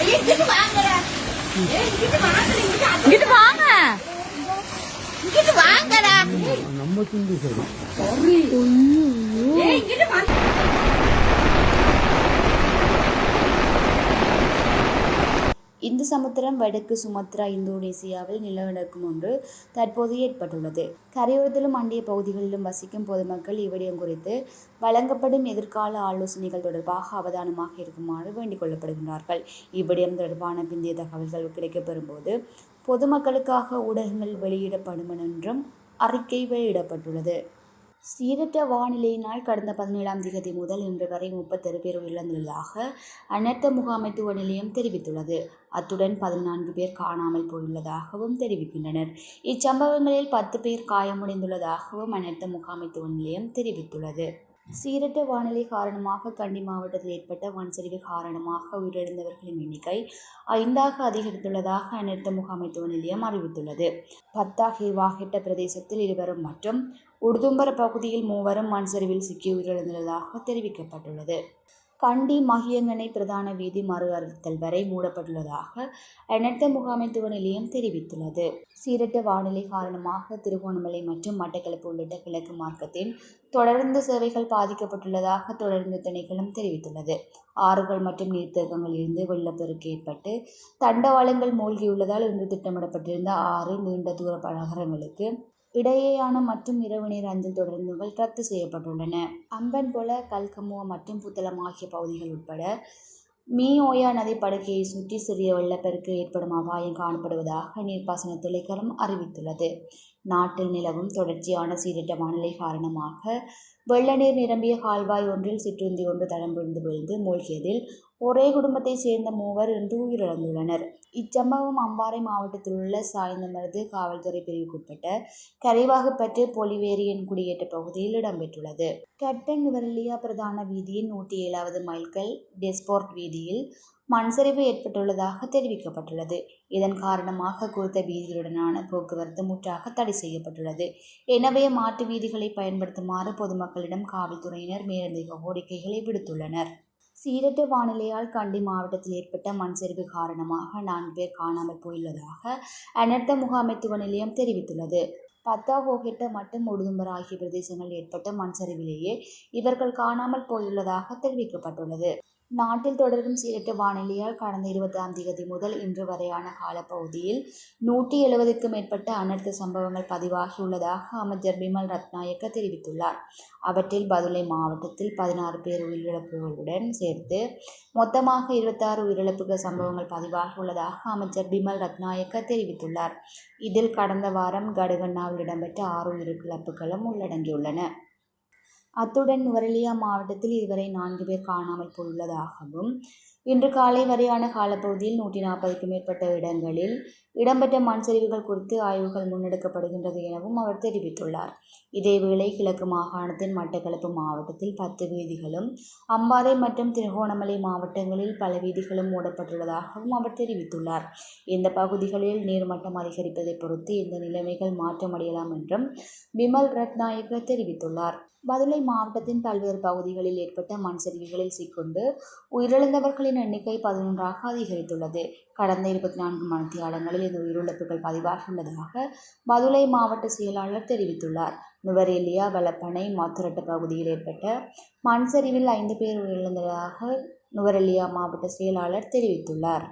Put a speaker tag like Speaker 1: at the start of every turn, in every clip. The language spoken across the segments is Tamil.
Speaker 1: இங்கிட்டு
Speaker 2: வாங்க.
Speaker 1: இங்கிட்டு வாங்கடா.
Speaker 3: நம்ம துண்டு சரி
Speaker 1: ஏய், இங்கிட்டு வாங்க
Speaker 2: இந்து சமுத்திரம் வடக்கு சுமத்ரா இந்தோனேசியாவில் நிலநடுக்கம் ஒன்று தற்போது ஏற்பட்டுள்ளது. கரையோரத்திலும் அண்டிய பகுதிகளிலும் வசிக்கும் பொதுமக்கள் இவ்விடயம் குறித்து வழங்கப்படும் எதிர்கால ஆலோசனைகள் தொடர்பாக அவதானமாக இருக்குமாறு வேண்டிக் கொள்ளப்படுகின்றார்கள். இவ்விடயம் தொடர்பான பிந்தைய தகவல்கள் கிடைக்கப்பெறும்போது பொதுமக்களுக்காக ஊடகங்கள் வெளியிடப்படும் என்றும் அறிக்கை வெளியிடப்பட்டுள்ளது. சீரற்ற வானிலையினால் கடந்த பதினேழாம் திகதி முதல் இன்று வரை முப்பத்தெரு பேர் உயிரிழந்துள்ளதாக அனர்த்த முகாமைத்துவ நிலையம் தெரிவித்துள்ளது. அத்துடன் பதினான்கு பேர் காணாமல் போயுள்ளதாகவும் தெரிவிக்கின்றனர். இச்சம்பவங்களில் பத்து பேர் காயமடைந்துள்ளதாகவும் அனர்த்த முகாமைத்துவ நிலையம் தெரிவித்துள்ளது. சீரற்ற வானிலை காரணமாக கண்டி மாவட்டத்தில் ஏற்பட்ட மண்சரிவு காரணமாக உயிரிழந்தவர்களின் எண்ணிக்கை ஐந்தாக அதிகரித்துள்ளதாக அனர்த்த முகாமைத்துவ நிலையம் அறிவித்துள்ளது. பத்தாகி வாகெட்ட பிரதேசத்தில் இருவரும் மற்றும் உடுதும்பர பகுதியில் மூவரும் மண்சரிவில் சிக்கி உயிரிழந்துள்ளதாக தெரிவிக்கப்பட்டுள்ளது. கண்டி மகியங்கனை பிரதான வீதி மறு அறிவித்தல் வரை மூடப்பட்டுள்ளதாக அனர்த்த முகாமைத்துவ நிலையம் தெரிவித்துள்ளது. சீரட்ட வானிலை காரணமாக திருகோணமலை மற்றும் மட்டக்களப்பு உள்ளிட்ட கிழக்கு மார்க்கத்தின் தொடர்ந்து சேவைகள் பாதிக்கப்பட்டுள்ளதாக தொடர்ந்து திணைக்களம் தெரிவித்துள்ளது. ஆறுகள் மற்றும் நீர்த்தேக்கங்களில் இருந்து வெள்ளப்பெருக்கு ஏற்பட்டு தண்டவாளங்கள் மூழ்கியுள்ளதால் இன்று திட்டமிடப்பட்டிருந்த ஆறு நீண்ட தூர நகரங்களுக்கு இடையேயான மற்றும் இரவு நேர அஞ்சல் தொடர்புகள் ரத்து செய்யப்பட்டுள்ளன. அம்பன் போல கல்கமுவா மற்றும் புத்தளம் ஆகிய பகுதிகள் உட்பட மீஓயா நதி படுகையை சுற்றி சிறிய வெள்ளப்பெருக்கு ஏற்படும் அபாயம் காணப்படுவதாக நீர்ப்பாசன திணைக்களம் அறிவித்துள்ளது. நாட்டில் நிலவும் தொடர்ச்சியான சீரற்ற வானிலை காரணமாக வெள்ள நீர் நிரம்பிய கால்வாய் ஒன்றில் சிற்றுந்தி ஒன்று தடம் விழுந்து விழுந்து மூழ்கியதில் ஒரே குடும்பத்தைச் சேர்ந்த மூவர் இன்று உயிரிழந்துள்ளனர். இச்சம்பவம் அம்பாறை மாவட்டத்தில் உள்ள சாய்ந்தமருது காவல்துறை பிரிவுக்குட்பட்ட கரைவாகப்பற்று பொலிவேரியன் குடியேற்ற பகுதியில் இடம்பெற்றுள்ளது. கட்டன் நுவரலியா பிரதான வீதியின் நூற்றி ஏழாவது மைல்கல் டெஸ்போர்ட் வீதியில் மண்சரிவு ஏற்பட்டுள்ளதாக தெரிவிக்கப்பட்டுள்ளது. இதன் காரணமாக குறித்த வீதிகளுடனான போக்குவரத்து முற்றாக தடை செய்யப்பட்டுள்ளது. எனவே மாற்று வீதிகளை பயன்படுத்துமாறு பொதுமக்களிடம் காவல்துறையினர் மேலதிக கோரிக்கைகளை விடுத்துள்ளனர். சீரற்ற வானிலையால் கண்டி மாவட்டத்தில் ஏற்பட்ட மண் சரிவு காரணமாக நான்கு பேர் காணாமல் போயுள்ளதாக அனர்த்த முகாமைத்துவ நிலையம் தெரிவித்துள்ளது. பத்தா ஹோகெட்ட மற்றும் உடுதும்பர் ஆகிய பிரதேசங்களில் ஏற்பட்ட மண் சரிவிலேயே இவர்கள் காணாமல் போயுள்ளதாக தெரிவிக்கப்பட்டுள்ளது. நாட்டில் தொடரும் சீரற்ற வானிலையால் கடந்த இருபதாம் தேதி முதல் இன்று வரையான காலப்பகுதியில் நூற்றி எழுபதுக்கும் மேற்பட்ட அனர்த்த சம்பவங்கள் பதிவாகியுள்ளதாக அமைச்சர் பிமல் ரத்நாயக்க தெரிவித்துள்ளார். அவற்றில் பதுளை மாவட்டத்தில் பதினாறு பேர் உயிரிழப்புகளுடன் சேர்த்து மொத்தமாக இருபத்தாறு உயிரிழப்புகள் சம்பவங்கள் பதிவாகியுள்ளதாக அமைச்சர் பிமல் ரத்நாயக்க தெரிவித்துள்ளார். இதில் கடந்த வாரம் கடுகண்ணாவில் இடம்பெற்ற ஆறு உயிரிழப்புகளும் உள்ளடங்கியுள்ளன. அத்துடன் நுவரெலியா மாவட்டத்தில் இதுவரை நான்கு பேர் காணாமல் போயுள்ளதாகவும் இன்று காலை வரையான காலப்பகுதியில் நூற்றி நாற்பதுக்கு மேற்பட்ட இடங்களில் இடம்பெற்ற மண் சரிவுகள் குறித்து ஆய்வுகள் முன்னெடுக்கப்படுகின்றது எனவும் அவர் தெரிவித்துள்ளார். இதேவேளை கிழக்கு மாகாணத்தின் மட்டக்களப்பு மாவட்டத்தில் பத்து வீதிகளும் அம்பாறை மற்றும் திருகோணமலை மாவட்டங்களில் பல வீதிகளும் மூடப்பட்டுள்ளதாகவும் அவர் தெரிவித்துள்ளார். இந்த பகுதிகளில் நீர்மட்டம் அதிகரிப்பதை பொறுத்து இந்த நிலைமைகள் மாற்றமடையலாம் என்றும் பிமல் ரத்நாயக்க தெரிவித்துள்ளார். பதுளை மாவட்டத்தின் பல்வேறு பகுதிகளில் ஏற்பட்ட மண் சரிவுகளில் சிக்கொண்டு உயிரிழந்தவர்களின் எண்ணிக்கை பதினொன்றாக அதிகரித்துள்ளது. கடந்த இருபத்தி நான்கு மணித்தியாலங்களில் இந்த உயிரிழப்புகள் பதிவாகியுள்ளதாக பதுளை மாவட்ட செயலாளர் தெரிவித்துள்ளார். நுவரேலியா வலப்பனை மாத்துரட்ட பகுதியில் ஏற்பட்ட மண் சரிவில் ஐந்து பேர் உயிரிழந்ததாக நுவரெலியா மாவட்ட செயலாளர் தெரிவித்துள்ளார்.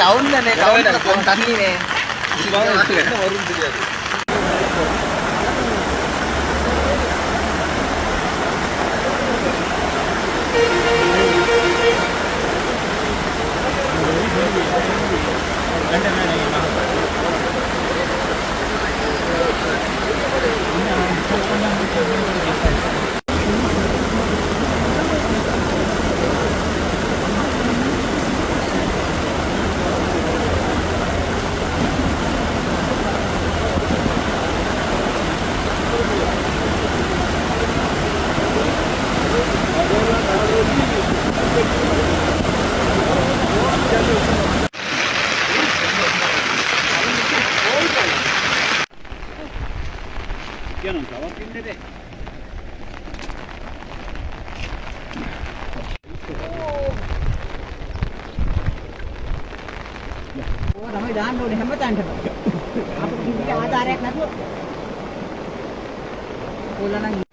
Speaker 3: டவுன்ல டவுன்ல தண்ணி என்ன
Speaker 1: வரும்னு தெரியாது கண்டன
Speaker 4: 튀겨놓은 가와끼인데
Speaker 5: තමයි දාන්න ඕනේ හැම තැනටම. අපිට කිසි ආධාරයක් නැතුව.
Speaker 1: කොල්ලනම්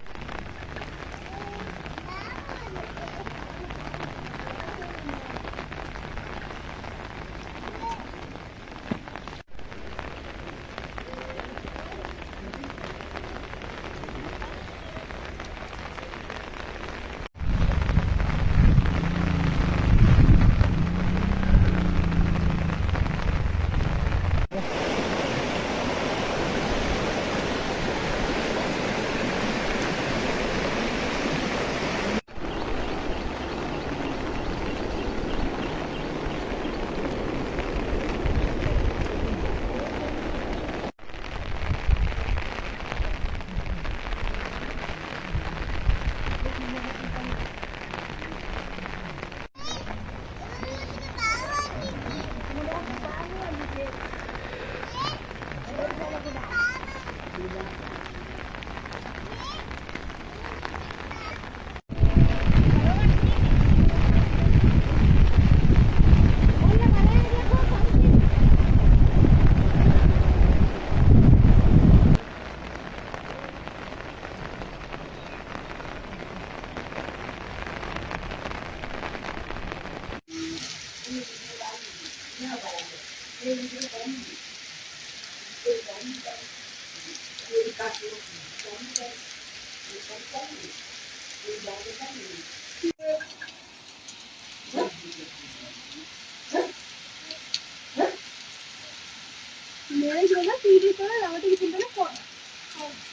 Speaker 1: ম্যারেজ হলো পিডি করে আমাদের কিন্তু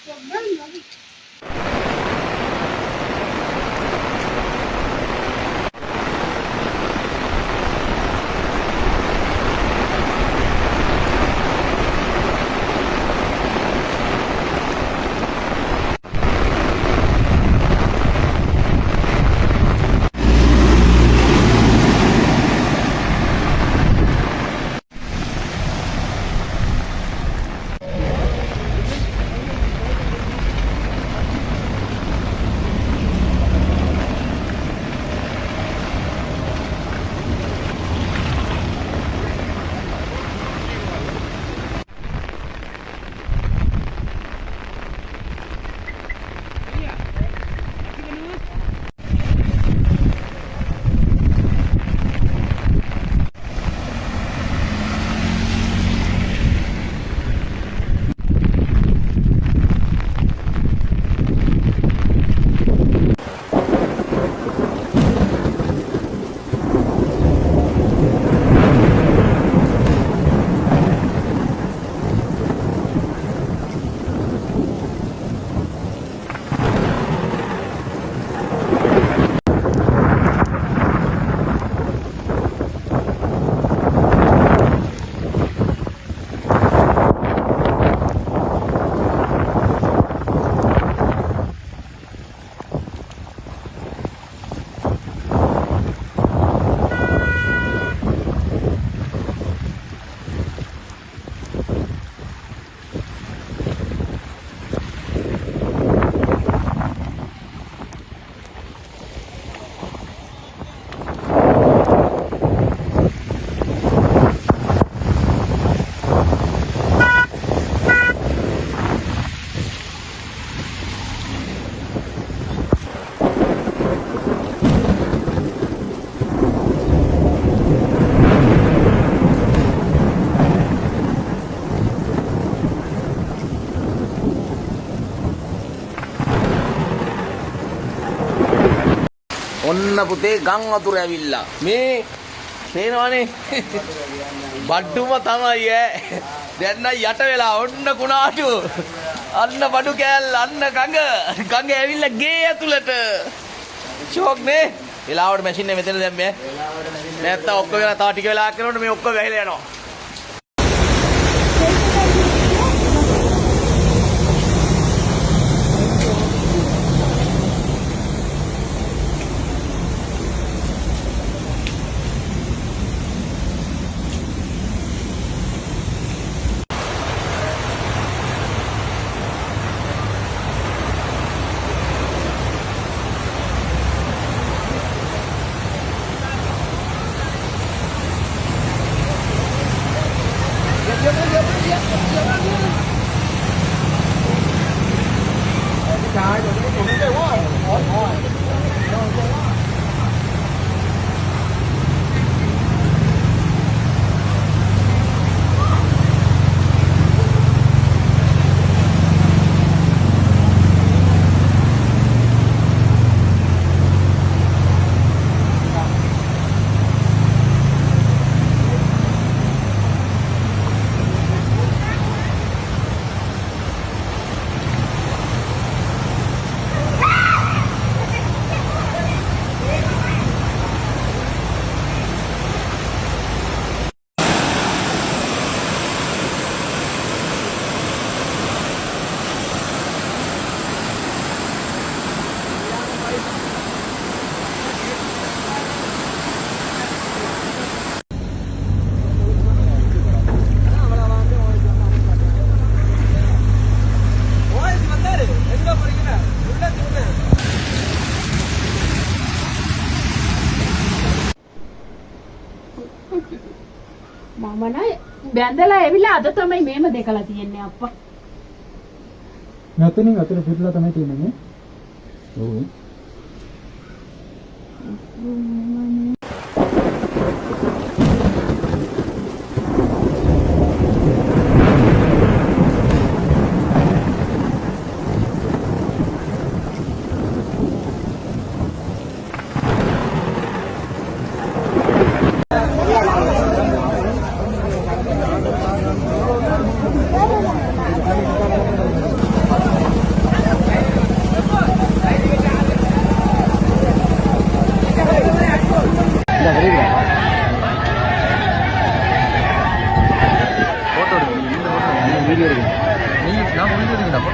Speaker 1: প্রোগ্রাম লাগে
Speaker 4: ඔන්න පුතේ ගං වතුර ඇවිල්ලා. මේ පේනවනේ. බඩුම තමයි ඈ. දැන් නම් යට වෙලා ඔන්න කුණාටු. අන්න බඩු කෑල්ල අන්න ගඟ. ගඟ ඇවිල්ලා ගේ ඇතුළට. ෂෝක් නේ. වෙලාවට මැෂින් එක මෙතන දැම්මේ. නැත්තම් ඔක්කොම වෙලා තව ටික වෙලාවක් යනකොට මේ ඔක්කොම වැහිලා යනවා.
Speaker 1: මම නෑ බැඳලා ඇවිල්ලා අද තමයි මේම දෙකලා තියෙන්නේ අප්පා.
Speaker 3: මෙතනින් අතර පිටලා තමයි තියෙන්නේ. ඔව්.
Speaker 2: வீடியோ எடுக்கணும் நீ நான் வீடியோ எடுக்கணும்